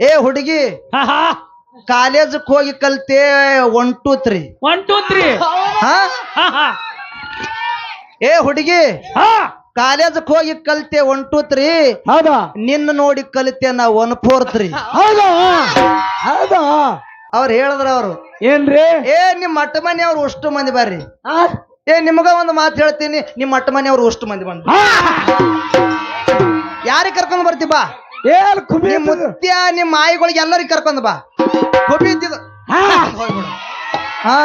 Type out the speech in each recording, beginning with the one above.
ಏ ಹುಡುಗಿ ಕಾಲೇಜಕ್ ಹೋಗಿ ಕಲ್ತೆ one two three one two three ಹಾ? ಏ ಹುಡುಗಿ ಹಾ. ಕಾಲೇಜಕ್ ಹೋಗಿ ಕಲ್ತೆ ಒನ್ ಟೂ ತ್ರೀ ಹೌದಾ? ನಿನ್ನ ನೋಡಿ ಕಲಿತೆ ನಾ ಒನ್ ಫೋರ್ ತ್ರೀ ಹೌದಾ? ಹೌದಾ? ಅವ್ರು ಹೇಳಿದ್ರ ಅವರು. ಏನ್ರಿ? ಏ ನಿಮ್ಮ ಮಟ್ಟ ಮನೆಯವ್ರು ಅಷ್ಟು ಮಂದಿ ಬರ್ರಿ? ಏ ನಿಮಗ ಒಂದು ಮಾತು ಹೇಳ್ತೀನಿ ನಿಮ್ಮ ಮಟ್ಟ ಮನೆಯವ್ರು ಅಷ್ಟು ಮಂದಿ ಬಂದ್ರು! ಯಾರಿಗೆ ಕರ್ಕೊಂಡು ಬರ್ತಿ ಬಾ? ಏನ್ ಕುಬಿ ನಿಮ್ ಮುತ್ಯ ನಿಮ್ ಮಾಯಿಗಳಿಗೆ ಎಲ್ಲರಿಗೆ ಕರ್ಕೊಂಡ್ ಬಾ. ಕುಬಿ ಇದ್ದಿದ್ದು. ಹಾ. ಹಾ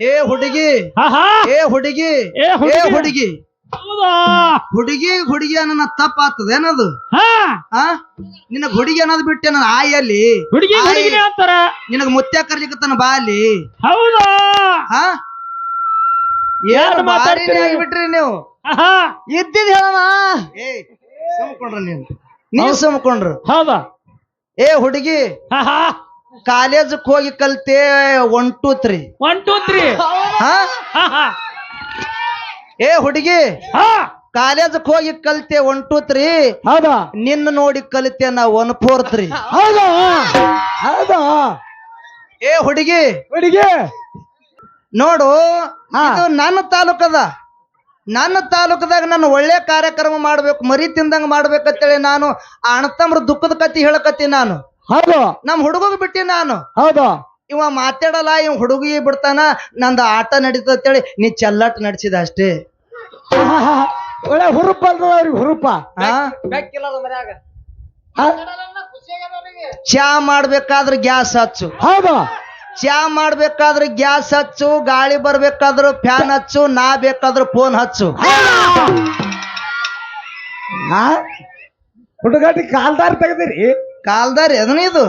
ಏ ಹುಡುಗಿ. ಹಾ ಹಾ. ಏ ಹುಡುಗಿ. ಏ ಹುಡುಗಿ. ಹುಡುಗಿ. ಹುಡುಗಿ ಅನ್ನ ತಪ್ಪ ಆಗ್ತದ ಏನದು? ನಿನಗ್ ಹುಡುಗಿ ಅನ್ನೋದು ಬಿಟ್ಟೆ ನನ್ನ ಆಯಲ್ಲಿ? ಹುಡುಗಿ ಅಂತಾರ. ನಿನಗ್ ಮುತ್ಯ ಕರ್ಲಿಕತ್ತಾನ ಬಾ ಅಲ್ಲಿ ಹೌದಾ? ಏನು ಮಾತಾಡ್ತೀರಿ? ಆಗಿಬಿಟ್ರಿ ನೀವು? ಹಾ. ಹಾ ಇದ್ದಿದ್ ಹೇಳೋಣ ಏ ಸುಮ್ಕೊಂಡ್ರ ನೀನ್ ನೀವ್ ಸುಮ್ಕೊಂಡ್ರು ಹೌದಾ. ಏ ಹುಡುಗಿ ಹಾ ಹಾ. ಕಾಲೇಜಕ್ ಹೋಗಿ ಕಲ್ತೆ one two three one two three ಹಾ? ಹಾ ಹಾ. ಏ ಹುಡುಗಿ ಹಾ. ಕಾಲೇಜಕ್ ಹೋಗಿ ಕಲ್ತೆ ಒನ್ ಟೂ ತ್ರೀ ಹೌದಾ. ನಿನ್ನ ನೋಡಿ ಕಲಿತೆ ನಾ ಒನ್ ಫೋರ್ ತ್ರೀ ಹೌದಾ. ಹೌದಾ. ಏ ಹುಡುಗಿ ಹುಡುಗಿ. ನೋಡು. ಇದು ನನ್ನ ತಾಲೂಕದ. ನನ್ನ ತಾಲೂಕದಾಗ ನಾನು ಒಳ್ಳೆ ಕಾರ್ಯಕ್ರಮ ಮಾಡ್ಬೇಕು ಮರಿ ತಿಂದಂಗ ಮಾಡ್ಬೇಕಂತೇಳಿ ನಾನು ಆ ಅಣ್ಣತಮ್ರ ದುಃಖದ ಕತಿ ಹೇಳಕತ್ತೀನಿ ನಾನು. ಹೌದು. ನಮ್ ಹುಡುಗಗ್ ಬಿಟ್ಟಿ ನಾನು. ಹೌದು. ಇವ ಮಾತಾಡಲ್ಲ ಇವ್ ಹುಡುಗಿ ಬಿಡ್ತಾನ ನಂದು ಆಟ ಹೇಳಿ ನೀ ಚೆಲ್ಲಾಟ ನಡೆಸಿದ ಅಷ್ಟೇ. ಒಳ್ಳೆ ಹುರುಪ ಅವ್ರಿಗೆ ಹುರುಪ. ಆ? ಆ? ಚಾ ಮಾಡ್ಬೇಕಾದ್ರೆ ಗ್ಯಾಸ್ ಹಚ್ಚು. ಹೌದು. ಚಾ ಮಾಡ್ಬೇಕಾದ್ರೆ ಗ್ಯಾಸ್ ಹಚ್ಚು ಗಾಳಿ ಬರ್ಬೇಕಾದ್ರೂ ಫ್ಯಾನ್ ಹಚ್ಚು ನಾ ಬೇಕಾದ್ರೂ ಫೋನ್ ಹಚ್ಚು. ಆ? ಹುಡುಗಾಟಿ ಕಾಲ್ದಾರ್ ತೆಗ್ದಿರಿ. ಕಾಲ್ದಾರಿ ಅದನ್ನ ಇದು.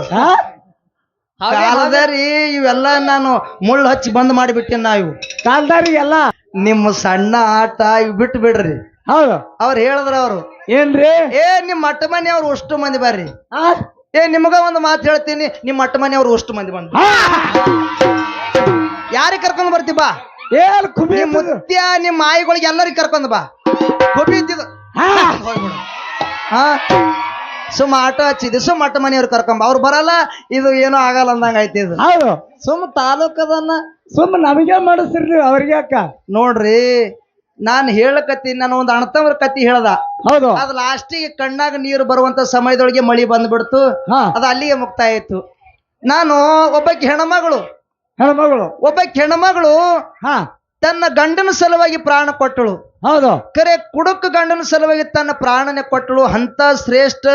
ಕಾಲ್ದಾರಿ ಕಾಲದಾರಿ ಇವೆಲ್ಲ ನಾನು ಮುಳ್ಳು ಹಚ್ಚಿ ಬಂದ್ ಮಾಡಿಬಿಟ್ಟೆ ನಾ ಇವು. ಕಾಲ್ದಾರಿ ಎಲ್ಲ? ನಿಮ್ಮ ಸಣ್ಣ ಆಟ ಇವ್ ಬಿಟ್ಟು ಬಿಡ್ರಿ. ಹೌದು. ಅವ್ರು ಹೇಳಿದ್ರ ಅವರು. ಏನ್ರಿ? ಏ ನಿಮ್ಮ ಮಟ್ಟ ಮನೆಯವ್ರು ಅಷ್ಟು ಮಂದಿ ಬರ್ರಿ. ಆ? ಏ ನಿಮಗ ಒಂದು ಮಾತು ಹೇಳ್ತೀನಿ. ನಿಮ್ಮ ಮಟ್ಟ ಮನೆಯವ್ರು ಅಷ್ಟು ಮಂದಿ ಬಂದ್ರು. ಆ! ಯಾರಿಗೆ ಕರ್ಕೊಂಡ್ ಬರ್ತಿ ಬಾ. ಏನ್ ಕುಬಿ ಮುತ್ಯ ನಿಮ್ಮ ಮಾಯಿಗಳಿಗೆ ಎಲ್ಲರಿಗೆ ಕರ್ಕೊಂಡ್ ಬಾ. ಕುಬಿ ಇದ್ದಿದ್ದು! ಹಾ. ಸುಮ್ಮ ಆಟ ಹಚ್ಚಿದ್ದು. ಸುಮ್ಮ ಅಟ್ಟ ಮನೆಯವ್ರು ಕರ್ಕೊಂಬ ಅವ್ರು ಬರಲ್ಲ. ಇದು ಏನೋ ಆಗಲ್ಲ ಅಂದಂಗ ಐತಿ ಇದು. ಹೌದು. ಸುಮ್ಮ ತಾಲೂಕದನ್ನ ಸುಮ್ಮ ನಮಗೆ ಮಾಡಿಸ್ರಿ ನೀವು ಅವ್ರಿಗೆ ಅಕ್ಕ ನೋಡ್ರಿ. ನಾನ್ ಹೇಳಕತ್ತೀನಿ ನಾನು ಒಂದು ಅಣತವ್ರ ಕತ್ತಿ ಹೇಳ್ದ. ಹೌದು. ಅದ್ ಲಾಸ್ಟಿಗೆ ಕಣ್ಣಾಗ ನೀರು ಬರುವಂತ ಸಮಯದೊಳಗೆ ಮಳಿ ಬಂದ್ಬಿಡ್ತು. ಹಾ. ಅದು ಅಲ್ಲಿಗೆ ಮುಕ್ತಾಯ ಆಯ್ತು. ನಾನು ಒಬ್ಬಕ್ಕೆ ಹೆಣಮಗಳು. ಹೆಣಮಗಳು. ಒಬ್ಬಕ್ಕೆ ಹೆಣಮಗಳು ಹಾ. ತನ್ನ ಗಂಡನ ಸಲುವಾಗಿ ಪ್ರಾಣ ಕೊಟ್ಟಳು. ಹೌದು. ಕರೆ ಕುಡುಕ ಗಂಡನ ಸಲುವಾಗಿ ತನ್ನ ಪ್ರಾಣನೆ ಕೊಟ್ಟಳು. ಅಂತ ಶ್ರೇಷ್ಠ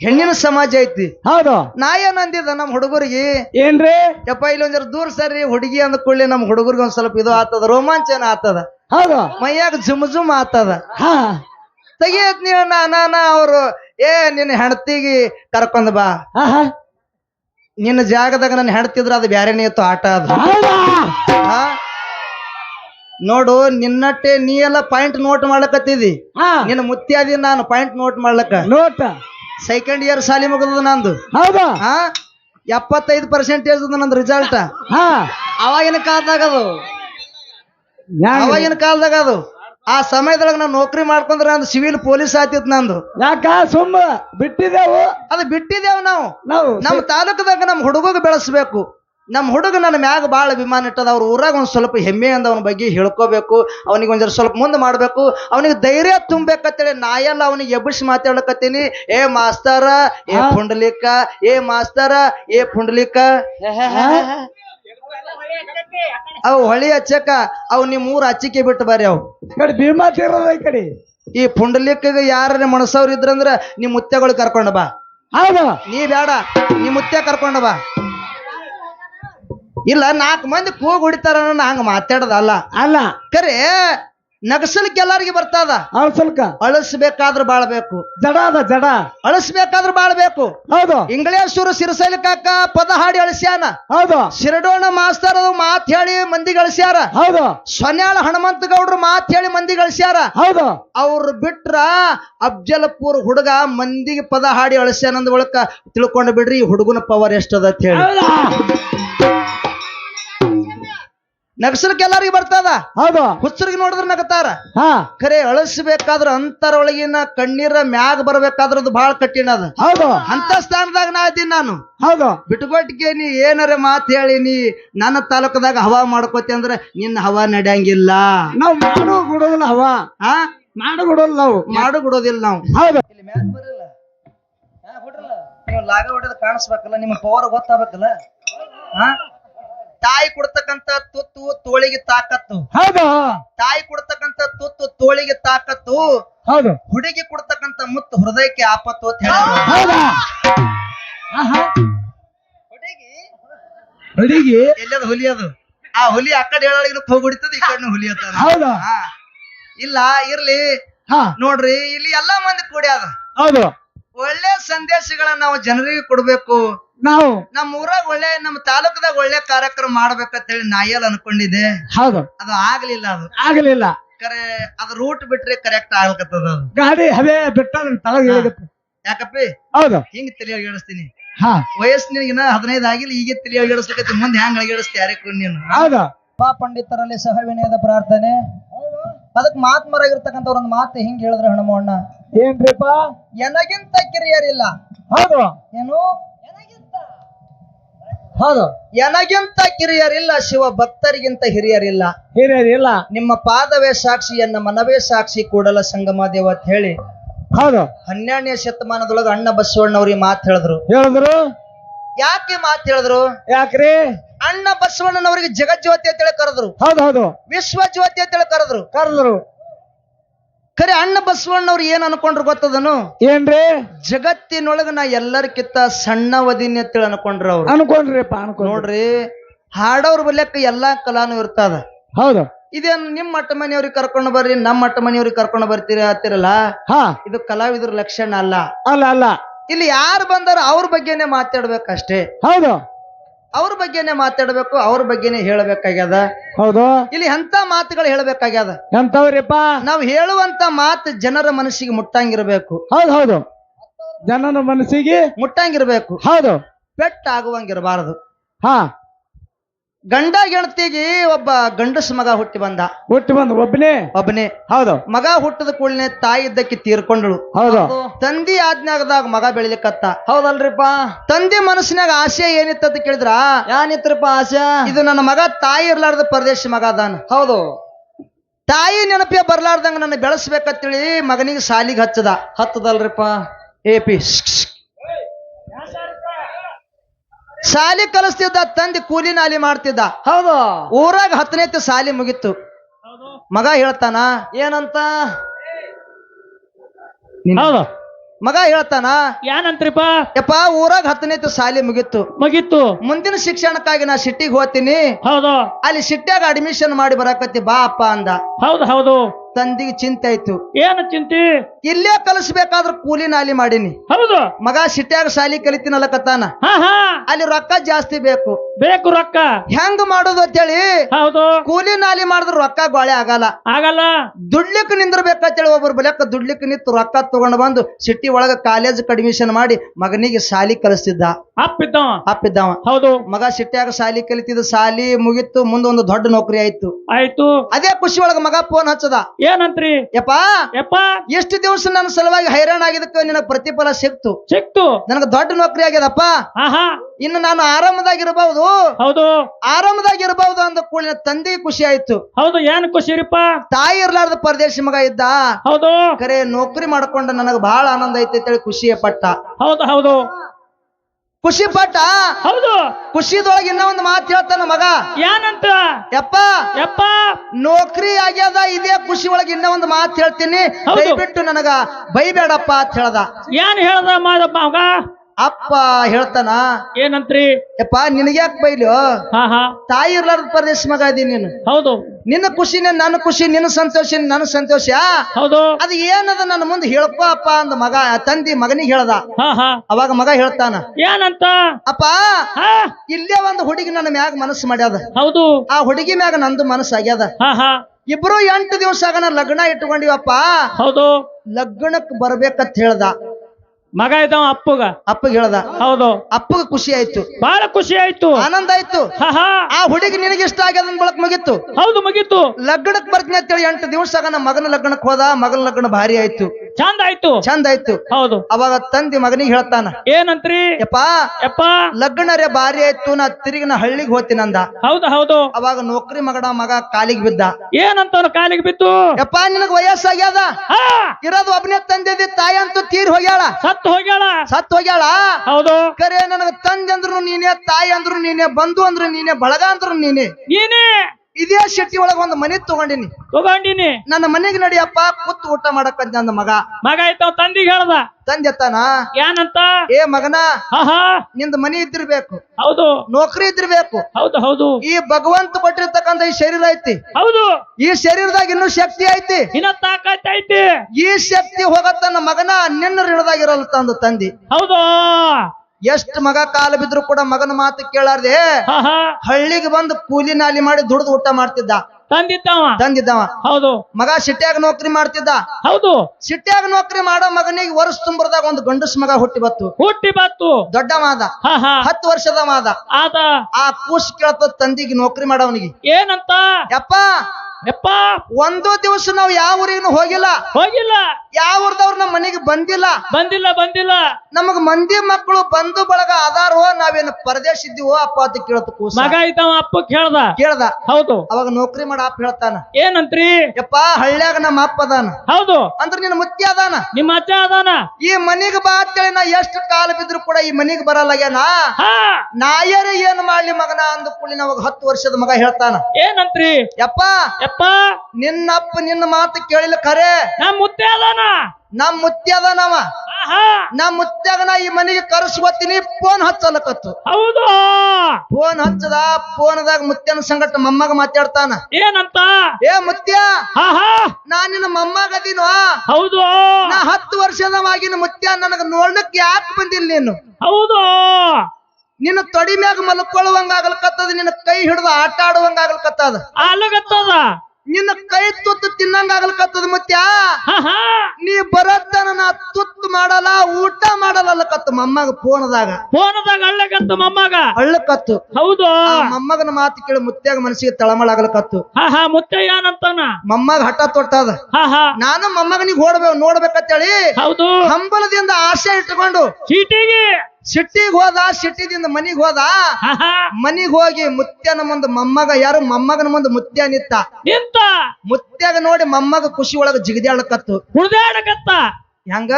ಹೆಣ್ಣಿನ ಸಮಾಜ ಐತಿ. ಹೌದು. ನಾ ಏನ್ ಅಂದಿದ್ದ ನಮ್ಮ ಹುಡುಗರಿಗೆ? ಏನ್ರಿ? ಯಪ್ಪ ಇಲ್ಲಿ ಒಂದ್ ಜರ ದೂರ ಸರಿ ಹುಡುಗಿ ಅಂದ ಕೂಡಲೇ ನಮ್ಮ ಹುಡುಗರಿಗೆ ಒಂದ್ ಸ್ವಲ್ಪ ಇದು ಆತದ ರೋಮಾಂಚನ ಆತದ. ಹೌದು. ಮೈಯಾಗ ಜುಮ್ ಜುಮ್ ಆತದ. ಹಾ. ತೆಗಿಯತ್ ನೀವು ನಾನ ಅವರು ಏ ನಿನ್ನ ಹೆಂಡತಿಗೆ ಕರ್ಕೊಂಡ್ ಬಾ. ಹಾ ಹಾ. ನಿನ್ನ ಜಾಗದಾಗ ನನ್ನ ಹೆಣ್ತಿದ್ರ ಅದು ಬ್ಯಾರೆನೇ ಇತ್ತು ಆಟ ಅದು ಹೌದಾ? ಆ? ನೋಡು ನಿನ್ನಟ್ಟೆ ನೀ ಎಲ್ಲ ಪಾಯಿಂಟ್ ನೋಟ್ ಮಾಡ್ಲಕತ್ತಿದಿ. ಹಾ. ನಿನ್ನ ಮುತ್ಯಾದಿ ನಾನು ಪಾಯಿಂಟ್ ನೋಟ್ ಮಾಡ್ಲಕ್ಕ ನೋಟ. ಸೆಕೆಂಡ್ ಇಯರ್ ಸಾಲಿ ಮುಗಿದ ನಂದು. ಹೌದಾ. ಹಾ. ಎಪ್ಪತ್ತೈದು ಪರ್ಸೆಂಟೇಜ್ ನಂದು ರಿಸಲ್ಟ್ ಹಾ. ಅವಾಗಿನ ಕಾಲದಾಗ ಅದು? ಅವಾಗಿನ ಕಾಲದಾಗ ಅದು. ಆ ಸಮಯದೊಳಗೆ ನಾನು ನೌಕರಿ ಮಾಡ್ಕೊಂಡ್ರೆ ನಂದು ಸಿವಿಲ್ ಪೊಲೀಸ್ ಆತಿತ್ತು ನಂದು. ಯಾಕ ಸುಮ್ಮ ಬಿಟ್ಟಿದೆವು ಅದು ಬಿಟ್ಟಿದ್ದೇವ್ ನಾವು. ನಾವು ನಮ್ಮ ತಾಲೂಕದಾಗ ನಮ್ಮ ಹುಡುಗಗೆ ಬೆಳೆಸ್ಬೇಕು. ನಮ್ಮ ಹುಡುಗ ನನ್ನ ಮ್ಯಾಗ ಭಾಳ ಅಭಿಮಾನ ಇಟ್ಟದ. ಅವ್ರ ಊರಾಗ ಒಂದ್ ಸ್ವಲ್ಪ ಹೆಮ್ಮೆ ಅಂದ ಅವನ ಬಗ್ಗೆ ಹೇಳ್ಕೋಬೇಕು. ಅವನಿಗೆ ಒಂದ್ ಸ್ವಲ್ಪ ಮುಂದೆ ಮಾಡ್ಬೇಕು. ಅವನಿಗೆ ಧೈರ್ಯ ತುಂಬಬೇಕಂತೇಳಿ ನಾ ಎಲ್ಲ ಅವನಿಗೆ ಎಬ್ಬಿಸಿ ಮಾತಾಡ್ಲಕತ್ತೀನಿ. ಏ ಮಾಸ್ತರ ಏ ಪುಂಡ್ಲಿಕ್ಕ ಏ ಮಾಸ್ತರ ಏ ಪುಂಡಲಿಕ. ಅವು ಹೊಳಿ ಹಚ್ಚಕ ಅವು ನಿಮ್ ಊರ್ ಹಚ್ಚಿಕೆ ಬಿಟ್ಟು ಬರ್ರಿ ಅವು. ಕಡೆ ಭೀಮಾ ತೀರದ ಈ ಕಡೆ. ಈ ಪುಂಡಲಿಕಗೆ ಯಾರ ಮನಸ್ಸವ್ರು ಇದ್ರಂದ್ರ ನಿಮ್ ಮುತ್ತೆಗಳು ಕರ್ಕೊಂಡ ಬಾ. ಹೌದು? ನೀ ಬೇಡ ನೀ ಮುತ್ತೆ ಕರ್ಕೊಂಡ ಬಾ. ಇಲ್ಲ ನಾಲ್ಕು ಮಂದಿ ಕೂಗ್ ಹೊಡಿತಾರ ಹಂಗ ಮಾತಾಡದಲ್ಲ. ಅಲ್ಲ. ಕರೆ ನಗಸಲಿಕ್ಕೆ ಎಲ್ಲರಿಗೆ ಬರ್ತದ? ಅಳಸಲ್ಕ? ಅಳಸ್ಬೇಕಾದ್ರ ಬಾಳ್ಬೇಕು. ಜಡ ಅದ ಜಡ. ಅಳಿಸ್ಬೇಕಾದ್ರ ಬಾಳ್ಬೇಕು. ಹೌದು. ಇಂಗ್ಲೇಶ್ವರು ಸಿರಸೈಲಿ ಕಾಕ ಪದ ಹಾಡಿ ಅಳಸ್ಯಾನ? ಹೌದು. ಶಿರಡೋಣ ಮಾಸ್ತರ್ ಅದು ಮಾತ್ ಹೇಳಿ ಮಂದಿ ಗಳಿಸ್ಯಾರ ಹೌದು. ಸೊನ್ಯಾಳ ಹನುಮಂತ ಗೌಡ್ರು ಮಾತ್ ಹೇಳಿ ಮಂದಿ ಗಳಿಸ್ಯಾರ ಹೌದು. ಅವ್ರು ಬಿಟ್ರ ಅಫ್ಜಲಪುರ್ ಹುಡುಗ ಮಂದಿಗೆ ಪದ ಹಾಡಿ ಅಳಿಸ್ಯಾನಂದ ಒಳಕ ತಿಳ್ಕೊಂಡು ಬಿಡ್ರಿ ಈ ಹುಡುಗನ ಪವರ್ ಎಷ್ಟದ ಅಂತ ಹೇಳಿ. ಹೌದಾ ನಗಸರಕ್ಕೆ ಎಲ್ಲರಿಗೂ ಬರ್ತದ? ಹೌದು. ಹುಚ್ಚರಿಗೆ ನೋಡಿದ್ರೆ ನಗತಾರ. ಹಾ. ಖರೆ ಅಂತರ ಒಳಗಿನ ಕಣ್ಣೀರ ಮ್ಯಾಗ ಬರ್ಬೇಕಾದ್ರ ಅದು ಬಹಳ ಕಠಿಣ ಅದ. ಹೌದು. ಅಂತ ಸ್ಥಾನದಾಗ ನಾ ಇದ್ದೀನಿ ನಾನು. ಹೌದು. ಬಿಟ್ಕೊಟ್ಟಿಗೆ ನೀ ಏನಾರ ಮಾತು ಹೇಳಿ ನೀ ನನ್ನ ತಾಲೂಕದಾಗ ಹವಾ ಮಾಡ್ಕೋತಿ ಅಂದ್ರೆ ನಿನ್ನ ಹವಾ ನಡೆಯಂಗಿಲ್ಲ. ನಾವು ಮಾಡು ಕೊಡೋದಿಲ್ಲ ಹವಾ. ಹಾ ಮಾಡು ಗುಡೋಲ್ಲ ನಾವು. ಮಾಡು ಬಿಡೋದಿಲ್ಲ ನಾವು. ಹೌದು. ಇಲ್ಲಿ ಬರಲ್ಲ. ಹಾ ನೀವು ಲಾಗ ಹೊಡೆದ ಕಾಣಿಸ್ಬೇಕಲ್ಲ ನಿಮ್ಮ ಪವರ್ ಗೊತ್ತಾಗಬೇಕಲ್ಲ? ಹಾ ತಾಯಿ ಕೊಡ್ತಕ್ಕಂತ ತುತ್ತು ತೋಳಿಗೆ ತಾಕತ್ತು. ಹೌದು. ತಾಯಿ ಕೊಡ್ತಕ್ಕಂತ ತುತ್ತು ತೋಳಿಗೆ ತಾಕತ್ತು. ಹೌದು. ಹುಡುಗಿ ಕೊಡ್ತಕ್ಕಂತ ಮುತ್ತು ಹೃದಯಕ್ಕೆ ಆಪತ್ತು ಅಂತ ಹೌದಾ? ಆಹಾ. ಹುಡುಗಿ. ಹುಡುಗಿ? ಎಲ್ಲದ ಹುಲಿ ಅದು ಆ ಹುಲಿ ಆ ಕಡೆ ಹೇಳೋಳಿಗೆ ಹೋಗ್ಬಿಡ್ತದ ಈ ಕಡೆ ಹುಲಿ ಅಂತ. ಹೌದಾ. ಇಲ್ಲ ಇರ್ಲಿ. ಹಾ. ನೋಡ್ರಿ ಇಲ್ಲಿ ಎಲ್ಲಾ ಮಂದಿ ಕೂಡ ಹೌದು. ಒಳ್ಳೆ ಸಂದೇಶಗಳನ್ನ ನಾವು ಜನರಿಗೆ ಕೊಡ್ಬೇಕು. ನಾವು ನಮ್ಮ ಊರಾಗ ಒಳ್ಳೆ ನಮ್ಮ ತಾಲೂಕದಾಗ ಒಳ್ಳೆ ಕಾರ್ಯಕ್ರಮ ಮಾಡ್ಬೇಕಂತ ಹೇಳಿ ನಾಯಲ್ ಅನ್ಕೊಂಡಿದ್ದೆ. ಹೌದು. ಅದು ಆಗ್ಲಿಲ್ಲ ಅದು. ಆಗಲಿಲ್ಲ. ಕರೆ ಅದು ರೂಟ್ ಬಿಟ್ರೆ ಕರೆಕ್ಟ್ ಆಗ್ಲಕತ್ತದ ಅದು. ಗಾಡಿ ಹವೇ ಬಿಟ್ಟ ತಳಗ ಇಳಿಗತ್ತೆ ಯಾಕಪ್ಪಿ? ಹೌದು. ಹಿಂಗ್ ತಲೆ ಹೇಳಿಸ್ತೀನಿ ಹಾ. ವಯಸ್ಸು ನಿನಗಿನ ಹದಿನೈದು ಆಗಿಲ್ಲ ಈಗ ತಲೆ ಅಳಗಿಡಿಸ್ಲಿಕ್ಕೆ ಮುಂದೆ ಹೆಂಗ್ ಅಳಗಿಡಿಸ್ತಿ ಯಾರಕ್ಕೆ ನೀನು? ಹೌದು. ಪಾ ಪಂಡಿತರಲ್ಲಿ ಸಹ ವಿನಯದ ಪ್ರಾರ್ಥನೆ. ಅದಕ್ ಮಾತ್ಮರಾಗಿರ್ತಕ್ಕಂಥ ಒಂದು ಮಾತು ಹಿಂಗ್ ಹೇಳಿದ್ರೆ ಹನುಮಣ್ಣ ಏನ್ರಿಪ್ಪ ಎನಗಿಂತ ಕಿರಿಯರಿಲ್ಲ. ಹೌದು. ಏನು? ಹೌದು. ಎನಗಿಂತ ಕಿರಿಯರಿಲ್ಲ ಶಿವ ಭಕ್ತರಿಗಿಂತ ಹಿರಿಯರಿಲ್ಲ. ಹಿರಿಯರಿಲ್ಲ. ನಿಮ್ಮ ಪಾದವೇ ಸಾಕ್ಷಿ ಎನ್ನ ಮನವೇ ಸಾಕ್ಷಿ ಕೂಡಲ ಸಂಗಮ ದೇವ ಅಂತ ಹೇಳಿ. ಹೌದು. ಹನ್ನೆರಡನೇ ಶತಮಾನದೊಳಗ ಅಣ್ಣ ಬಸವಣ್ಣವ್ರಿಗೆ ಮಾತು ಹೇಳಿದ್ರು. ಹೇಳಿದ್ರು? ಯಾಕೆ ಮಾತು ಹೇಳಿದ್ರು? ಯಾಕ್ರಿ? ಅಣ್ಣ ಬಸವಣ್ಣನವರಿಗೆ ಜಗಜ್ಯೋತಿ ಅಂತೇಳಿ ಕರೆದ್ರು. ಹೌದು ಹೌದು. ವಿಶ್ವ ಜ್ಯೋತಿ ಅಂತೇಳಿ ಕರೆದ್ರು. ಕರೆದ್ರು. ಖರೆ ಅಣ್ಣ ಬಸವಣ್ಣವ್ರು ಏನ್ ಅನ್ಕೊಂಡ್ರು ಗೊತ್ತದನು? ಏನ್ರಿ? ಜಗತ್ತಿನೊಳಗ ನಾ ಎಲ್ಲರಿಗಿಂತ ಸಣ್ಣವದಿನಿ ಅಂತೇಳಿ ಅನ್ಕೊಂಡ್ರು ಅವ್ರು. ಅನ್ಕೊಂಡ್ರಿಪ್ಪ ಅನ್ಕೊಂಡ್ರಿ. ನೋಡ್ರಿ ಹಾಡೋರ್ ಬಲ್ಯಕ್ಕ ಎಲ್ಲಾ ಕಲಾನು ಇರ್ತದ. ಹೌದು. ಇದೇನು ನಿಮ್ ಮಟ್ಟ ಮನೆಯವ್ರಿಗೆ ಕರ್ಕೊಂಡು ಬರ್ರಿ ನಮ್ಮ ಮಟ್ಟ ಮನೆಯವ್ರಿಗೆ ಕರ್ಕೊಂಡು ಬರ್ತೀರಿ ಅಂತಿರಲ್ಲ? ಹಾ. ಇದು ಕಲಾವಿದ್ರ ಲಕ್ಷಣ ಅಲ್ಲ. ಅಲ್ಲ ಅಲ್ಲ. ಇಲ್ಲಿ ಯಾರು ಬಂದಾರ ಅವ್ರ ಬಗ್ಗೆನೆ ಮಾತಾಡ್ಬೇಕಷ್ಟೇ. ಹೌದು. ಅವ್ರ ಬಗ್ಗೆನೆ ಮಾತಾಡ್ಬೇಕು ಅವ್ರ ಬಗ್ಗೆನೆ ಹೇಳಬೇಕಾಗ್ಯದ. ಹೌದು. ಇಲ್ಲಿ ಎಂತ ಮಾತುಗಳು ಹೇಳಬೇಕಾಗ್ಯದ? ಎಂತವ್ರಿಪ್ಪ? ನಾವು ಹೇಳುವಂತ ಮಾತು ಜನರ ಮನಸ್ಸಿಗೆ ಮುಟ್ಟಂಗಿರ್ಬೇಕು. ಹೌದು ಹೌದು. ಜನನ ಮನಸ್ಸಿಗೆ ಮುಟ್ಟಂಗಿರ್ಬೇಕು. ಹೌದು. ಪೆಟ್ಟಾಗುವಂಗಿರಬಾರದು. ಹಾ. ಗಂಡ ಗೆಳತಿಗೆ ಒಬ್ಬ ಗಂಡಸ ಮಗ ಹುಟ್ಟಿ ಬಂದ. ಹುಟ್ಟಿ ಬಂದ. ಒಬ್ಬನೇ? ಒಬ್ಬನೇ. ಹೌದು. ಮಗ ಹುಟ್ಟದ ಕೂಡಲೇ ತಾಯಿ ಇದ್ದಕ್ಕೆ ತೀರ್ಕೊಂಡಳು. ಹೌದು. ತಂದಿ ಆಜ್ಞಾಗದಾಗ ಮಗ ಬೆಳಿಲಿಕ್ಕತ್ತ. ಹೌದಲ್ರಿಪ್ಪ. ತಂದೆ ಮನಸ್ಸಿನಾಗ ಆಸೆ ಏನಿತ್ತ ಅಂತ ಕೇಳಿದ್ರ? ಏನಿತ್ರಪ್ಪ ಆಸೆ? ಇದು ನನ್ನ ಮಗ ತಾಯಿ ಇರ್ಲಾರ್ದ ಪರದೇಶ ಮಗ ಅದಾನ. ಹೌದು. ತಾಯಿ ನೆನಪೇ ಬರ್ಲಾರ್ದಂಗ ನನ್ನ ಬೆಳೆಸ್ಬೇಕಂತೇಳಿ ಮಗನಿಗೆ ಸಾಲಿಗೆ ಹಚ್ಚದ. ಹತ್ತದಲ್ರಿಪ್ಪ. ಎ ಪಿ ಸಾಲಿ ಕಲಿಸ್ತಿದ್ದ ತಂದೆ ಕೂಲಿ ನಾಲಿ ಮಾಡ್ತಿದ್ದ. ಹೌದು. ಊರಾಗ ಹತ್ತನೇತಿ ಸಾಲಿ ಮುಗಿತ್ತು ಮಗ ಹೇಳ್ತಾನ ಏನಂತ? ಹೌದು. ಮಗ ಹೇಳ್ತಾನ ಏನಂತ್ರಿಪ್ಪ? ಯಪ್ಪ ಊರಾಗ ಹತ್ತನೇತಿ ಸಾಲಿ ಮುಗಿತ್ತು ಮುಗಿತ್ತು ಮುಂದಿನ ಶಿಕ್ಷಣಕ್ಕಾಗಿ ನಾ ಸಿಟ್ಟಿಗೆ ಹೋಗ್ತೀನಿ. ಹೌದು. ಅಲ್ಲಿ ಸಿಟ್ಟ್ಯಾಗ ಅಡ್ಮಿಷನ್ ಮಾಡಿ ಬರಾಕತ್ತಿ ಬಾ ಅಪ್ಪ ಅಂದ. ಹೌದು ಹೌದು. ತಂದಿಗೆ ಚಿಂತೆ ಆಯ್ತು. ಏನು ಚಿಂತೆ? ಇಲ್ಲೇ ಕಲಿಸ್ಬೇಕಾದ್ರ ಕೂಲಿ ನಾಲಿ ಮಾಡೀನಿ. ಹೌದು. ಮಗ ಸಿಟ್ಯಾಗ ಸಾಲಿ ಕಲಿತೀನಲ್ಲಕತ್ತಾನ ಹಾ ಹಾ. ಅಲ್ಲಿ ರೊಕ್ಕ ಜಾಸ್ತಿ ಬೇಕು. ಬೇಕು ರೊಕ್ಕ. ಹೆಂಗ್ ಮಾಡೋದು ಅಂತೇಳಿ? ಹೌದು. ಕೂಲಿ ನಾಲಿ ಮಾಡಿದ್ರ ರೊಕ್ಕ ಗೋಳೆ ಆಗಲ್ಲ. ಆಗಲ್ಲ. ದುಡ್ಲಿಕ್ ಹೇಳಿ ಒಬ್ಬರು ಬಲಕ್ಕ ದುಡ್ಲಿಕ್ ನಿಂತು ರೊಕ್ಕ ತಗೊಂಡು ಬಂದು ಸಿಟಿ ಒಳಗ ಕಾಲೇಜ್ ಅಡ್ಮಿಷನ್ ಮಾಡಿ ಮಗನಿಗೆ ಶಾಲಿ ಕಲಿಸ್ತಿದ್ದ. ಅಪ್ಪಿದ್ದವ. ಅಪ್ಪಿದ್ದವ. ಹೌದು. ಮಗ ಸಿಟ್ಯಾಗ ಸಾಲಿ ಕಲಿತಿದ್ದ ಶಾಲಿ ಮುಗಿತ್ತು ಮುಂದೆ ಒಂದು ದೊಡ್ಡ ನೌಕರಿ ಆಯ್ತು. ಆಯ್ತು. ಅದೇ ಖುಷಿ ಒಳಗ ಮಗ ಫೋನ್ ಹಚ್ಚದ. ಏನಂತ್ರಿ? ಯಪ್ಪ ಯಪ್ಪ? ಎಷ್ಟು ದಿವಸ ನನ್ನ ಸಲುವಾಗಿ ಹೈರಾಣ ಆಗಿದ್ದಕ್ಕೆ ನಿನ್ನ ಪ್ರತಿಫಲ ಸಿಕ್ತು. ಸಿಕ್ತು. ನನಗೆ ದೊಡ್ಡ ನೌಕರಿ ಆಗ್ಯದಪ್ಪ. ಆಹಾ. ಇನ್ನು ನಾನು ಆರಾಮದಾಗಿರಬಹುದು ಹೌದು. ಆರಾಮದಾಗಿರಬಹುದು ಅಂದ ಕೂಡಲೇ ತಂದೆ ಖುಷಿ ಆಯ್ತು. ಹೌದು ಏನ್ ಖುಷಿರಿಪ್ಪ ತಾಯಿ ಇರ್ಲಾರ್ದ ಪರದೇಶ ಮಗ ಇದ್ದ. ಹೌದು. ಕರೆ ನೌಕರಿ ಮಾಡ್ಕೊಂಡು ನನಗೆ ಬಹಳ ಆನಂದ ಐತಿ ಅಂತೇಳಿ ಖುಷಿ ಪಟ್ಟ. ಹೌದು ಹೌದು. ಖುಷಿ ಪಟ್ಟ? ಹೌದು. ಖುಷಿದೊಳಗೆ ಇನ್ನ ಒಂದು ಮಾತು ಹೇಳ್ತಾನ ಮಗ. ಏನಂತ ಯಪ್ಪ. ಯಪ್ಪ. ನೌಕರಿ ಆಗ್ಯದ ಇದೇ ಖುಷಿ ಒಳಗೆ ಇನ್ನ ಒಂದು ಮಾತು ಹೇಳ್ತೀನಿ. ಬಿಟ್ಟು ದಯವಿಟ್ಟು ನನಗ ಬೈಬೇಡಪ್ಪ ಅಂತ ಹೇಳ್ದ. ಏನ್ ಹೇಳ್ದ ಮಾಡಪ್ಪ ಮಗ? ಅಪ್ಪ ಹೇಳ್ತಾನ ಏನಂತ್ರಿ? ಯಪ್ಪ ನಿನಗ್ಯಾಕ್ ಬೈಲು? ಹಾ ಹಾ. ತಾಯಿ ಇರ್ಲಾರ್ದ ಪರದೇಶ ಮಗ ಇದೀನಿ ನೀನು. ಹೌದು. ನಿನ್ನ ಖುಷಿನೇ ನನ್ನ ಖುಷಿ ನಿನ್ನ ಸಂತೋಷ ನನ್ನ ಸಂತೋಷ. ಹೌದು. ಅದು ಏನದ ನನ್ನ ಮುಂದೆ ಹೇಳಪ್ಪ ಅಪ್ಪ ಅಂದ ಮಗ ತಂದಿ ಮಗನಿಗೆ ಹೇಳ್ದ. ಹಾ ಹಾ. ಅವಾಗ ಮಗ ಹೇಳ್ತಾನ ಏನಂತ? ಅಪ್ಪ ಹಾ. ಇಲ್ಲೇ ಒಂದು ಹುಡುಗಿ ನನ್ನ ಮ್ಯಾಗ ಮನಸ್ಸು ಮಾಡ್ಯಾದ. ಹೌದು. ಆ ಹುಡುಗಿ ಮ್ಯಾಗ ನಂದು ಮನಸ್ಸು ಆಗ್ಯದ. ಹಾ ಹಾ. ಇಬ್ರು ಎಂಟು ದಿವಸ ಆಗನ ಲಗ್ನ ಇಟ್ಕೊಂಡಿವಪ್ಪ. ಹೌದು. ಲಗ್ನಕ್ ಬರ್ಬೇಕಂತ ಹೇಳ್ದ. ಮಗ ಇದ್ದಾವ ಅಪ್ಪಗ. ಅಪ್ಪಗೆ ಹೇಳ್ದ ಹೌದು. ಅಪ್ಪಗ ಖುಷಿ ಆಯ್ತು. ಬಹಳ ಖುಷಿ ಆಯ್ತು. ಆನಂದ ಆಯ್ತು. ಹಾ ಆ ಹುಡುಗಿ ನಿನಗೆ ಇಷ್ಟ ಆಗ್ಯದ ಬಳಕ್ ಮುಗಿತ್ತು ಹೌದು ಮುಗಿತ್ತು ಲಗ್ನಕ್ ಬರ್ತೀನಿ ಅಂತೇಳಿ ಎಂಟು ದಿವಸ ನಮ್ಮ ಮಗನ ಲಗ್ನಕ್ ಹೋದ ಮಗನ ಲಗ್ನ ಭಾರಿ ಆಯ್ತು. ಚಂದ ಆಯ್ತು. ಚಂದ ಆಯ್ತು. ಹೌದು. ಅವಾಗ ತಂದಿ ಮಗನಿಗೆ ಹೇಳ್ತಾನ ಏನಂತ್ರಿ? ಯಪ್ಪಾ ಯಪ್ಪ. ಲಗ್ನರೆ ಭಾರಿ ಆಯ್ತು ನಾ ತಿರುಗಿ ನಾ ಹಳ್ಳಿಗೆ ಹೋತಿನಂದ ಅಂದ. ಹೌದು ಹೌದು. ಅವಾಗ ನೌಕರಿ ಮಗನ ಮಗ ಕಾಲಿಗೆ ಬಿದ್ದ. ಏನಂತ ಕಾಲಿಗೆ ಬಿತ್ತು ಯಪ್ಪ ನಿನಗ್ ವಯಸ್ಸಾಗ್ಯದ? ಹಾ. ಇರೋದು ಒಬ್ಬನೇ ತಂದಿದ್ದಿ ತಾಯಿ ಅಂತೂ ತೀರ್ ಹೋಗ್ಯಾಳ. ಸತ್ತು ಹೋಗ್ಯಾಳ? ಸತ್ ಹೋಗ್ಯಾಳ? ಹೌದು. ಕರೆ ನನಗ ತಂದೆ ಅಂದ್ರು ನೀನೇ ತಾಯಿ ಅಂದ್ರು ನೀನೇ ಬಂಧು ಅಂದ್ರು ನೀನೇ ಬಳಗ ಅಂದ್ರು ನೀನೇ. ನೀನೇ. ಇದೇ ಶೆಟ್ಟಿ ಒಳಗ ಒಂದು ಮನೆ ತಗೊಂಡಿನಿ. ತಗೊಂಡಿನಿ. ನನ್ನ ಮನೆಗೆ ನಡಿಯಪ್ಪ ಕುತ್ತು ಊಟ ಮಾಡಕ್ಕಂತ ನನ್ನ ಮಗ. ಮಗ ಆಯ್ತಾವ ತಂದಿಗೆ ಹೇಳ್ದ. ತಂದೆತ್ತಾನ ಏನಂತ ಏ ಮಗನ ನಿಂದ ಮನಿ ಇದ್ದಿರ್ಬೇಕು. ಹೌದು. ನೌಕರಿ ಇದ್ದಿರ್ಬೇಕು. ಹೌದು ಹೌದು. ಈ ಭಗವಂತ ಕೊಟ್ಟಿರ್ತಕ್ಕಂಥ ಈ ಶರೀರ ಐತಿ. ಹೌದು. ಈ ಶರೀರದಾಗ ಇನ್ನೂ ಶಕ್ತಿ ಐತಿ. ಇನ್ನ ತಾಕತ್ ಐತಿ. ಈ ಶಕ್ತಿ ಹೋಗತ್ತನ್ನ ಮಗನ ನಿನ್ನ ಋಣದಾಗಿರಲ್ಲ ತಂದು ತಂದಿ. ಹೌದು. ಎಷ್ಟ್ ಮಗ ಕಾಲ ಬಿದ್ರು ಕೂಡ ಮಗನ ಮಾತು ಕೇಳಾರ್ದೆ ಹಳ್ಳಿಗೆ ಬಂದು ಕೂಲಿ ನಾಲಿ ಮಾಡಿ ದುಡ್ದು ಊಟ ಮಾಡ್ತಿದ್ದ. ತಂದಿದ್ದವ. ತಂದಿದ್ದವ. ಹೌದು. ಮಗ ಸಿಟ್ಯಾಗ ನೌಕರಿ ಮಾಡ್ತಿದ್ದ. ಹೌದು. ಸಿಟ್ಯಾಗ ನೌಕರಿ ಮಾಡೋ ಮಗನಿಗೆ ವರ್ಷ ತುಂಬರದಾಗ ಒಂದು ಗಂಡಸ್ ಮಗ ಹುಟ್ಟಿ ಬತ್ತು. ಹುಟ್ಟಿ ಬತ್ತು. ದೊಡ್ಡ ಮಾದ ಹತ್ತು ವರ್ಷದ ಮಾದ ಆದ. ಆ ಕೂಸ್ ಕೇಳ್ತ ತಂದಿಗೆ ನೌಕರಿ ಮಾಡವನಿಗೆ. ಏನಂತ? ಯಪ್ಪ ಯಪ್ಪ! ಒಂದು ದಿವಸ ನಾವು ಯಾವ ಊರಿಗೂ ಹೋಗಿಲ್ಲ. ಹೋಗಿಲ್ಲ. ಯಾವ ಊರ್ದವ್ರು ನಮ್ಮ ಮನೆಗೆ ಬಂದಿಲ್ಲ. ಬಂದಿಲ್ಲ ಬಂದಿಲ್ಲ. ನಮಗ್ ಮಂದಿ ಮಕ್ಕಳು ಬಂಧು ಬಳಗ ಅದಾರೋ ನಾವೇನು ಪರದೇಶ ಇದ್ದೀವೋ ಅಪ್ಪ ಅಂತ ಕೇಳತ್ತ ಕೂಸ. ಮಗ ಇದ್ದಾವ ಅಪ್ಪ ಕೇಳ್ದ. ಕೇಳ್ದ. ಹೌದು. ಅವಾಗ ನೌಕರಿ ಮಾಡ ಅಪ್ಪ ಹೇಳ್ತಾನ. ಏನಂತ್ರಿ? ಯಪ್ಪ ಹಳ್ಳ್ಯಾಗ ನಮ್ಮ ಅಪ್ಪ ಅದಾನ. ಹೌದು. ಅಂದ್ರ ನಿನ್ನ ಮುತ್ತಿ ಅದಾನ. ನಿಮ್ಮ ಅಜ್ಜ ಅದಾನ? ಈ ಮನಿಗ್ ಬಾ ಅಂತೇಳಿ ನಾ ಎಷ್ಟು ಕಾಲ ಬಿದ್ರು ಕೂಡ ಈ ಮನಿಗ್ ಬರಲ್ಲಾಗ್ಯಾನ ಹಾ. ನಾಯರೇ ಏನ್ ಮಾಡ್ಲಿ ಮಗನ ಅಂದ ಕೂಡಲಿ ಅವಾಗ ಹತ್ತು ವರ್ಷದ ಮಗ ಹೇಳ್ತಾನ. ಏನಂತ್ರಿ? ಯಪ್ಪ. ಯಪ್ಪ ನಿನ್ನಪ್ಪ ನಿನ್ನ ಮಾತು ಕೇಳಿಲ್ಲ ಖರೆ. ನಮ್ಮ ಮುತ್ತೆ ಅದಾನ. ನಮ್ ಮುತ್ಯ ಅದಾನವ ಆಹಾ. ನಮ್ ಮುತ್ಯಾಗ ನಾ ಈ ಮನೆಗೆ ಕರ್ಸ್ಕೊತೀನಿ ಫೋನ್ ಹಚ್ಚಲಕತ್ತು. ಹೌದು. ಫೋನ್ ಹಚ್ಚದ ಫೋನ್ದಾಗ ಮುತ್ಯನ ಸಂಗಟ ಮಮ್ಮಗ ಮಾತಾಡ್ತಾನ. ಏನಂತ? ಏ ಮುತ್ಯ ಆಹಾ. ನಾ ನಿನ್ನ ಮೊಮ್ಮಗ ಅದೀನೋ? ಹೌದು. ನಾ ಹತ್ತು ವರ್ಷದವಾಗಿನ ಮುತ್ಯ ನನಗ ನೋಡ್ಲಿಕ್ ಯಾಕೆ ಬಂದಿಲ್ಲ ನೀನು? ಹೌದು. ನಿನ್ನ ತೊಡಿ ಮ್ಯಾಗ ಮಲ್ಕೊಳ್ಳುವಂಗ ಆಗ್ಲಕತ್ತದ ನಿನ್ನ ಕೈ ಹಿಡಿದು ಆಟ ಆಡುವಂಗ ಆಗ್ಲಕತ್ತದ ನಿನ್ನ ಕೈ ತುತ್ತು ತಿನ್ನಂಗ ಆಗ್ಲಕತ್ತದ ಮುತ್ಯ ನೀ ಬರತ್ತನ ನಾ ತುತ್ತು ಮಾಡಲ್ಲ ಊಟ ಮಾಡಲ್ಲ ಕತ್ತು ಮಮ್ಮಗ ಫೋನದಾಗ. ಫೋನದಾಗ ಅಳ್ಳಕತ್ತ ಮಮ್ಮಗ. ಅಳ್ಳಕತ್ತು. ಹೌದು. ಮಮ್ಮಗನ ಮಾತು ಕೇಳಿ ಮುತ್ಯಾಗ ಮನಸ್ಸಿಗೆ ತಳಮಳ ಆಗ್ಲಕತ್ತು. ಮುತ್ತೆ ಏನಂತಾನ ಮಮ್ಮಗ ಹಠ ತೊಟ್ಟದ. ನಾನು ಮಮ್ಮಗನಿಗೆ ಓಡ್ಬೇಕು ನೋಡ್ಬೇಕಂತೇಳಿ ಹೌದು. ಹಂಬಲದಿಂದ ಆಶೆ ಇಟ್ಟುಕೊಂಡು ಚೀಟಿಗೆ ಸಿಟ್ಟಿಗೆ ಹೋದ ಸಿಟ್ಟಿದಿಂದ ಮನಿಗ್ ಹೋದ? ಮನಿಗ್ ಹೋಗಿ ಮುತ್ಯನ ಮುಂದ ಮೊಮ್ಮಗ ಯಾರು ಮೊಮ್ಮಗನ ಮುಂದ ಮುತ್ಯ ನಿತ್ತ ನಿಂತ. ಮುತ್ಯಾಗ ನೋಡಿ ಮೊಮ್ಮಗ ಖುಷಿ ಒಳಗ ಜಿಗದಾಡಕತ್ತು ಕುಡ್ದಾಡಕತ್ತ ಹೆಂಗ?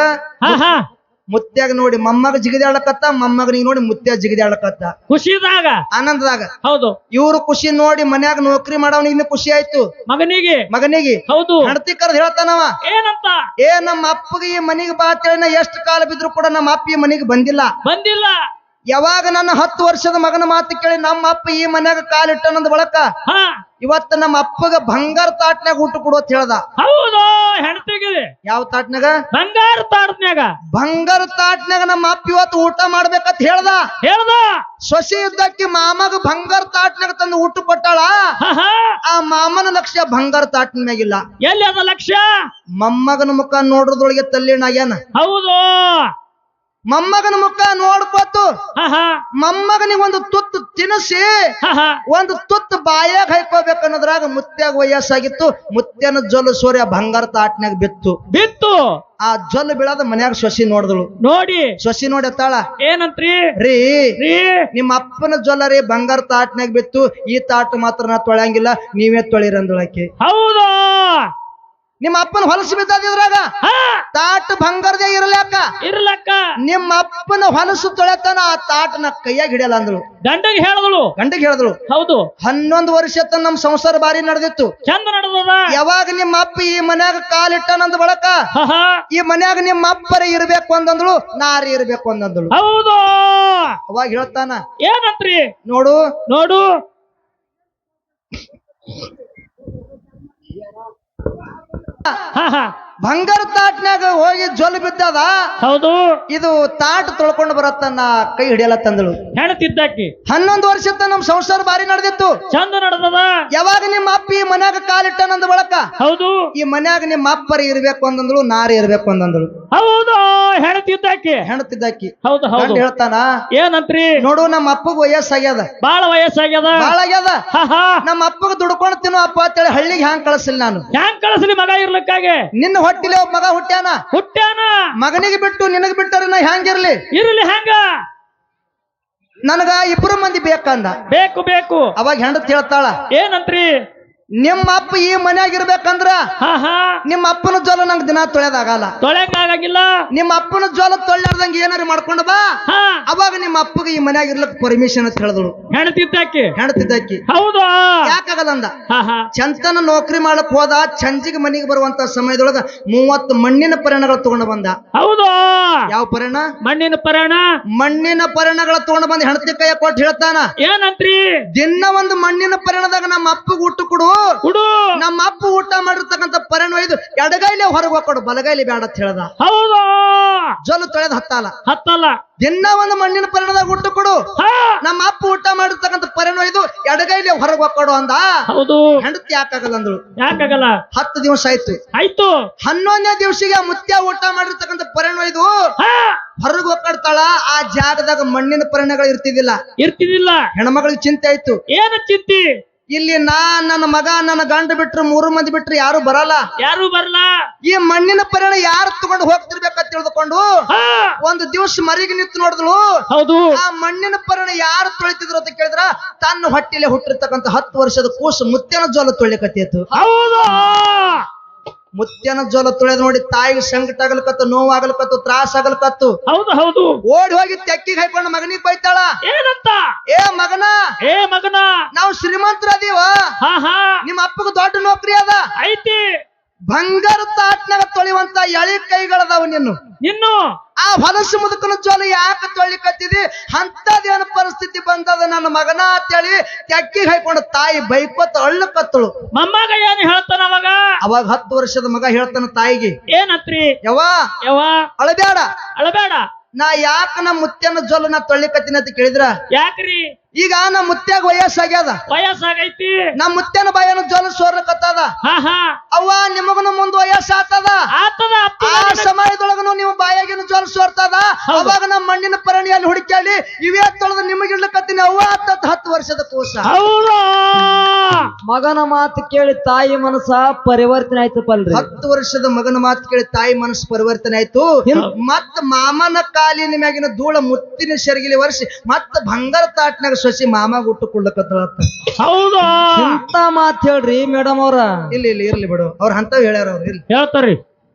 ಮುತ್ಯಾಗ ನೋಡಿ ಮೊಮ್ಮಗ ಜಿಗದ್ಯಾಳಕತ್ತ ಮೊಮ್ಮಗನಿಗೆ ನೋಡಿ ಮುತ್ಯ ಜಿಗಿದಾಡಕತ್ತ ಖುಷಿದಾಗ? ಆನಂದದಾಗ. ಹೌದು. ಇವ್ರು ಖುಷಿ ನೋಡಿ ಮನ್ಯಾಗ ನೌಕರಿ ಮಾಡವನಿಗೆ ಇನ್ನೂ ಖುಷಿ ಆಯ್ತು. ಮಗನಿಗೆ? ಮಗನಿಗೆ. ಹೌದು. ಹೆಂಡತಿ ಕರೆದ್ ಹೇಳ್ತಾನವ. ಏನಂತ? ಏ ನಮ್ಮ ಅಪ್ಪಗೆ ಈ ಮನಿಗೆ ಬಾ ನಾ ಎಷ್ಟು ಕಾಲ ಬಿದ್ರು ಕೂಡ ನಮ್ಮ ಅಪ್ಪ ಈ ಮನಿಗೆ ಬಂದಿಲ್ಲ. ಬಂದಿಲ್ಲ. ಯಾವಾಗ ನನ್ನ ಹತ್ತು ವರ್ಷದ ಮಗನ ಮಾತು ಕೇಳಿ ನಮ್ಮ ಅಪ್ಪ ಈ ಮನ್ಯಾಗ ಕಾಲಿಟ್ಟನಂದ ಬಳಕ? ಇವತ್ತ ನಮ್ಮ ಅಪ್ಪಗ ಬಂಗಾರ ತಾಟ್ನ್ಯಾಗ ಊಟ ಕೊಡೋತ್ ಹೇಳ್ದ. ಹೌದು ಹೆಣ್ತಿಗೆ ಯಾವ ತಾಟ್ನ್ಯಾಗ? ಬಂಗಾರ ತಾಟ್ನ್ಯಾಗ. ಬಂಗಾರ ತಾಟ್ನ್ಯಾಗ ನಮ್ಮ ಅಪ್ಪ ಇವತ್ತು ಊಟ ಮಾಡ್ಬೇಕಂತ ಹೇಳ್ದ. ಹೇಳ್ದ. ಸೊಸೆ ಇದ್ದಕ್ಕೆ ಮಾಮಗ ಬಂಗಾರ ತಾಟ್ನ್ಯಾಗ ತಂದು ಊಟ ಕೊಟ್ಟಾಳ? ಆ ಮಾಮನ ಲಕ್ಷ್ಯ ಬಂಗಾರ ತಾಟ್ನ ಮ್ಯಾಗಿಲ್ಲ ಎಲ್ಲಿ ಅದ ಲಕ್ಷ್ಯ? ಮೊಮ್ಮಗನ ಮುಖ ನೋಡ್ರದೊಳಗೆ ತಲ್ಲಿಣಾಗ್ಯಾನ. ಹೌದು. ಮೊಮ್ಮಗನ ಮುಖ ನೋಡ್ಕೊತು. ಮೊಮ್ಮಗನಿಗೆ ಒಂದು ತುತ್ತು ಹಾ ಒಂದು ತುತ್ತು ಬಾಯಾಗ ಹೈಕೋಬೇಕನ್ನೋದ್ರಾಗ ಮುತ್ಯಾಗ ವಯಸ್ಸಾಗಿತ್ತು. ಮುತ್ಯನ ಜೊಲ್ಲು ಸೂರ್ಯ ಬಂಗಾರ ತಾಟ್ನಾಗ ಬಿತ್ತು. ಬಿತ್ತು. ಆ ಜೊಲ್ ಬೀಳದ ಮನ್ಯಾಗ ಸೊಸಿ ನೋಡಿದಳು. ನೋಡಿ. ಸೊಸಿ ನೋಡಿ ತಾಳ ಏನಂತ್ರಿ? ರೀ ರೀ. ನಿಮ್ಮ ಅಪ್ಪನ ಜೊಲ್ಲ ರೀ ಬಂಗಾರ ತಾಟ್ನಾಗ ಬಿತ್ತು. ಈ ತಾಟ್ ಮಾತ್ರ ನಾ ತೊಳೆಯಂಗಿಲ್ಲ. ನೀವೇ ತೊಳಿರಂದಳಕ್ಕೆ ಹೌದು. ನಿಮ್ಮ ಅಪ್ಪನ ಹೊಲಸು ಬಿದ್ದದ್ರಾಗ ಹಾ. ತಾಟ್ ಬಂಗಾರದೇ ಇರಲಕ್ಕ. ಇರ್ಲಕ್ಕ. ನಿಮ್ಮ ಅಪ್ಪನ ಹೊಲಸು ತೊಳೆತನ ಆ ತಾಟನ ಕೈಯಾಗ ಹಿಡಿಯಲ್ಲ ಅಂದ್ರು ಗಂಡಗೆ ಹೇಳಿದಳು ಗಂಡಿಗೆ ಹೇಳಿದಳು ಹೌದು. ಹನ್ನೊಂದು ವರ್ಷ ತನ ನಮ್ ಸಂಸಾರ ಬಾರಿ ನಡೆದಿತ್ತು. ಚಂದ ನಡೆದ ಯಾವಾಗ ನಿಮ್ಮ ಅಪ್ಪ ಈ ಮನ್ಯಾಗ ಕಾಲಿಟ್ಟನಂದ ಬಳಕ? ಈ ಮನ್ಯಾಗ ನಿಮ್ಮ ಅಪ್ಪರ ಇರ್ಬೇಕು ಅಂದಂದಳು ನಾರಿ ಇರ್ಬೇಕು ಅಂದಂದಳು ಹೌದು. ಅವಾಗ ಹೇಳ್ತಾನ ಏನಂತ್ರಿ? ನೋಡು. ನೋಡು. ಹಾ ಹಾ ಬಂಗಾರ ತಾಟ್ನಾಗ ಹೋಗಿ ಜೊಲ್ ಬಿದ್ದದ? ಹೌದು. ಇದು ತಾಟ್ ತೊಳ್ಕೊಂಡು ಬರತ್ತನ್ನ ಕೈ ಹಿಡಿಯಲತ್ತಂದಳು ಹೆಣತಿದ್ದಾಕಿ. ಹನ್ನೊಂದು ವರ್ಷದ ನಮ್ ಸಂಸಾರ ಬಾರಿ ನಡೆದಿತ್ತು. ಚಂದ ನಡೆದದ. ಯಾವಾಗ ನಿಮ್ಮ ಅಪ್ಪ ಈ ಮನ್ಯಾಗ ಕಾಲಿಟ್ಟನಂದ ಬಳಕ? ಹೌದು. ಈ ಮನ್ಯಾಗ ನಿಮ್ಮ ಅಪ್ಪರಿ ಇರ್ಬೇಕು ಅಂದಂದಳು ನಾರಿ ಇರ್ಬೇಕು ಅಂದಂದಳು. ಹೌದು ಹೆಣತಿದ್ದಾಕಿ. ಹೆಣತಿದ್ದಾಕಿ. ಹೌದು ಹೌದು. ಹೇಳ್ತಾನ ಏನಂತ್ರಿ? ನೋಡು ನಮ್ಮ ಅಪ್ಪಗ ವಯಸ್ಸಾಗ್ಯದ. ಬಾಳ ವಯಸ್ಸಾಗ್ಯದ. ಬಾಳ ಆಗ್ಯದ ನಮ್ಮ ಅಪ್ಪಗ ದುಡ್ಕೊಂಡು ತಿನ್ನೋ ಅಪ್ಪ ಅಂತೇಳಿ ಹಳ್ಳಿಗೆ ಹ್ಯಾಂಗ್ ಕಳಿಸಿಲ್ಲ ನಾನು? ಹ್ಯಾಂಗ್ ಕಳಿಸ್ಲಿ ಮಗ ಇರ್ಲಿಕ್ಕಾಗೆ? ನಿನ್ನ ಹೊಟ್ಟಿಲೆ ಒಬ್ಬ ಮಗ ಹುಟ್ಟ್ಯಾನ? ಹುಟ್ಟ್ಯಾನ? ಮಗನಿಗೆ ಬಿಟ್ಟು ನಿನಗೆ ಬಿಟ್ಟರೆ ನಾ ಹ್ಯಾಂಗಿರ್ಲಿ? ಇರ್ಲಿ ಹೆಂಗ. ನನಗ ಇಬ್ರು ಮಂದಿ ಬೇಕಂದ. ಬೇಕು ಬೇಕು. ಅವಾಗ ಹೆಂಡತಿ ಹೇಳ್ತಾಳ ಏನಂತ್ರಿ? ನಿಮ್ಮ ಅಪ್ಪ ಈ ಮನ್ಯಾಗ ಇರ್ಬೇಕಂದ್ರ ಹಾ ಹಾ. ನಿಮ್ಮ ಅಪ್ಪನ ಜೋಲ ನಂಗೆ ದಿನ ತೊಳೆದಾಗಲ್ಲ ತೊಳೆಕಾಗಿಲ್ಲ ನಿಮ್ಮ ಅಪ್ಪನ ಜೋಲ ತೊಳ್ಳಾರ್ದಂಗ ಏನಾರು ಮಾಡ್ಕೊಂಡು ಬಾ. ಅವಾಗ ನಿಮ್ಮ ಅಪ್ಪಗೆ ಈ ಮನ್ಯಾಗ ಇರ್ಲಕ್ ಪರ್ಮಿಷನ್ ಅಂತ ಹೇಳಿದ್ರು ಹೆಣ್ತಿದ್ದಾಕಿ ಹೆಣ್ತಿದ್ದಾಕಿ ಹೌದು. ಯಾಕಾಗಲ್ಲ ಅಂದ ಹಾ ಹಾ. ಚಂತನ ನೌಕರಿ ಮಾಡಕ್ ಹೋದ ಚಂಜಿಗೆ ಮನೆಗೆ ಬರುವಂತ ಸಮಯದೊಳಗ ಮೂವತ್ತು ಮಣ್ಣಿನ ಪರಿಣಗಳು ತಗೊಂಡು ಬಂದ. ಹೌದು. ಯಾವ ಪರಣ ಮಣ್ಣಿನ ಪರಣ ಮಣ್ಣಿನ ಪರಣಗಳ ತಗೊಂಡ್ ಬಂದು ಹೆಣತಿ ಕೈಯ ಕೊಟ್ಟು ಹೇಳ್ತಾನ. ಏನಂತ್ರಿ? ದಿನ ಒಂದು ಮಣ್ಣಿನ ಪರಿಣದಾಗ ನಮ್ಮ ಅಪ್ಪಗೆ ಊಟ ಕೊಡು. ಕೊಡು. ನಮ್ಮ ಅಪ್ಪ ಊಟ ಮಾಡಿರ್ತಕ್ಕಂಥ ಪರಿಣ ಒಯ್ದು ಎಡಗೈಲೆ ಹೊರಗೆ ಹೋಗ್ಕೊಡು ಬಲಗೈಲಿ ಬೇಡ ಅಂತ ಹೇಳದ. ಹೌದು. ಜೊಲು ತೊಳೆದ ಹತ್ತಲ್ಲ. ಹತ್ತಲ್ಲ. ದಿನ ಒಂದು ಮಣ್ಣಿನ ಪರಿಣದಾಗ ಊಟ ಕೊಡು. ನಮ್ಮ ಅಪ್ಪ ಊಟ ಮಾಡಿರ್ತಕ್ಕಂಥ ಪರಿಣ ಒಯ್ದು ಎಡಗೈಲೆ ಹೊರಗೆ ಹೋಗ್ಕೊಡು ಅಂದ. ಹೌದು. ಹೆಂಡತಿ ಯಾಕಾಗಲ್ಲ ಅಂದ್ರು ಯಾಕಾಗಲ್ಲ? ಹತ್ತು ದಿವಸ ಆಯ್ತು. ಆಯ್ತು. ಹನ್ನೊಂದನೇ ದಿವಸಿಗೆ ಮುತ್ಯ ಊಟ ಮಾಡಿರ್ತಕ್ಕಂಥ ಪರಿಣ ಒಯ್ದು ಹೊರಗೆ ಹೋಗ್ತಾಳ ಆ ಜಾಗದಾಗ ಮಣ್ಣಿನ ಪರಿಣಗಳು ಇರ್ತಿದಿಲ್ಲ ಇರ್ತಿದಿಲ್ಲ ಹೆಣ್ಮಗಳಿಗೆ ಚಿಂತೆ ಆಯ್ತು. ಏನು ಚಿಂತೆ? ಇಲ್ಲಿ ನಾ ನನ್ನ ಮಗ ನನ್ನ ಗಂಡ ಬಿಟ್ರು ಮೂರು ಮಂದಿ ಬಿಟ್ರು ಯಾರು ಬರಲ್ಲ. ಯಾರು ಬರಲ್ಲ. ಈ ಮಣ್ಣಿನ ಪರಿಣಾಮ ಯಾರು ತಗೊಂಡು ಹೋಗ್ತಿರ್ಬೇಕಂತ ತಿಳಿದುಕೊಂಡು ಒಂದು ದಿವಸ ಮರಿಗೆ ನಿಂತು ನೋಡಿದ್ಲು. ಹೌದು. ಆ ಮಣ್ಣಿನ ಪರಿಣಾಮ ಯಾರು ತೊಳಿತಿದ್ರು ಅಂತ ಕೇಳಿದ್ರ ತನ್ನ ಹೊಟ್ಟೆಲೆ ಹುಟ್ಟಿರ್ತಕ್ಕಂಥ ಹತ್ತು ವರ್ಷದ ಕೂಸು ಮುತ್ತಿನ ಜೋಲ ತೊಳಿಕತ್ತಿತ್ತು ಹೌದು. ಮುತ್ಯನ ಜೋಲ ತೊಳೆದ್ ನೋಡಿ ತಾಯಿಗೆ ಸಂಕಟ ಆಗಲ್ಕತ್ತು ನೋವಾಗಲ್ಕತ್ತು ತ್ರಾಸ ಆಗಲ್ಕತ್ತು ಹೌದು ಹೌದು. ಓಡಿ ಹೋಗಿ ತೆಕ್ಕಿಗೆ ಕೈಕೊಂಡು ಮಗನಿಗೆ ಬೈತಾಳ. ಏನಂತ? ಏ ಮಗನ! ಏ ಮಗನ! ನಾವು ಶ್ರೀಮಂತರ ಅದೀವ. ಹಾ ಹಾ. ನಿಮ್ಮ ಅಪ್ಪಗ ದೊಡ್ಡ ನೌಕರಿ ಅದ. ಐತಿ. ಬಂಗಾರ ತಾಟ್ನಾಗ ತೊಳಿವಂತ ಎಳಿ ಕೈಗಳದಾವ ನಿನ್ನು. ಇನ್ನು ಆ ಹೊಲಸು ಮುದುಕನ ಜೋಲ ಯಾಕೆ ತೊಳಿಕತ್ತಿದಿ ಅಂತದೇನು ಪರಿಸ್ಥಿತಿ ಬಂದದ ನನ್ನ ಮಗನ ಅಂತೇಳಿ ತೆಕ್ಕಿಗೆ ಹಾಕೊಂಡು ತಾಯಿ ಬೈಕೋತ ಅಳ್ಳಕತ್ತಳು. ಮೊಮ್ಮಗ ಏನ್ ಹೇಳ್ತಾನ ಅವಾಗ ಅವಾಗ ಹತ್ತು ವರ್ಷದ ಮಗ ಹೇಳ್ತಾನ ತಾಯಿಗೆ. ಏನತ್ರಿ? ಯವ್ವ ಯವ್ವ? ಅಳಬೇಡ. ಅಳಬೇಡ. ನಾ ಯಾಕ ನಮ್ಮ ಮುತ್ಯನ ಜೋಲ ನಾ ತೊಳಿಕತ್ತೀನಿ ಅಂತ ಕೇಳಿದ್ರ? ಯಾಕ್ರಿ? ಈಗ ನಮ್ಮ ಮುತ್ಯಾಗ ವಯಸ್ಸಾಗ್ಯದ. ವಯಸ್ಸಾಗೈತಿ. ನಮ್ಮ ಮುತ್ಯನ ಬಾಯನ ಜೋಲ ಸೋರ್ಲಕತ್ತದ. ಹಾ ಹಾ ಅವ್ವ ನಿಮಗನು ಮುಂದ್ ವಯಸ್ಸ ಆತದ ಅಪ್ಪ ಆ ಸಮಯದೊಳಗನು ನೀವು ಬಾಯಾಗಿನ ಜೋಲ ಸೋರ್ತದ. ಅವಾಗ ನಮ್ಮ ಮಣ್ಣಿನ ಪರಣಿಯಲ್ಲಿ ಹುಡುಕ್ಯಾಡಿ ಇವೇ ತೊಳೆದು ನಿಮಗಿರ್ಲಕತ್ತೀನಿ ಅವ್ವ ಹತ್ತ ಹತ್ತು ವರ್ಷದ ಕೂಸ. ಹೌದು. ಮಗನ ಮಾತು ಕೇಳಿ ತಾಯಿ ಮನಸ್ಸ ಪರಿವರ್ತನೆ ಆಯ್ತಪ್ಪಲ್ರಿ ಹತ್ತು ವರ್ಷದ ಮಗನ ಮಾತು ಕೇಳಿ ತಾಯಿ ಮನಸ್ಸು ಪರಿವರ್ತನೆ ಆಯ್ತು. ಮತ್ತ ಮಾಮನ ಕಾಲಿನ ಮ್ಯಾಗಿನ ಧೂಳ ಮುತ್ತಿನ ಸೆರಗಿಲಿ ವರ್ಷ ಮತ್ತ ಬಂಗಾರ ತಾಟ್ನಾಗ ಸೊಸಿ ಮಾಮ ಗುಟ್ಟು ಅಂತ. ಹೌದು? ಇಂತ ಮಾತ್ ಹೇಳ್ರಿ ಮೇಡಮ್ ಅವ್ರ. ಇಲ್ಲಿ ಇಲ್ಲಿ ಇರ್ಲಿ ಬಿಡು. ಅವ್ರ ಅಂತವ್ ಹೇಳ್ಯಾರ ಅವ್ರು ಇಲ್ಲಿ ಹೇಳ್ತಾರ್ರಿ.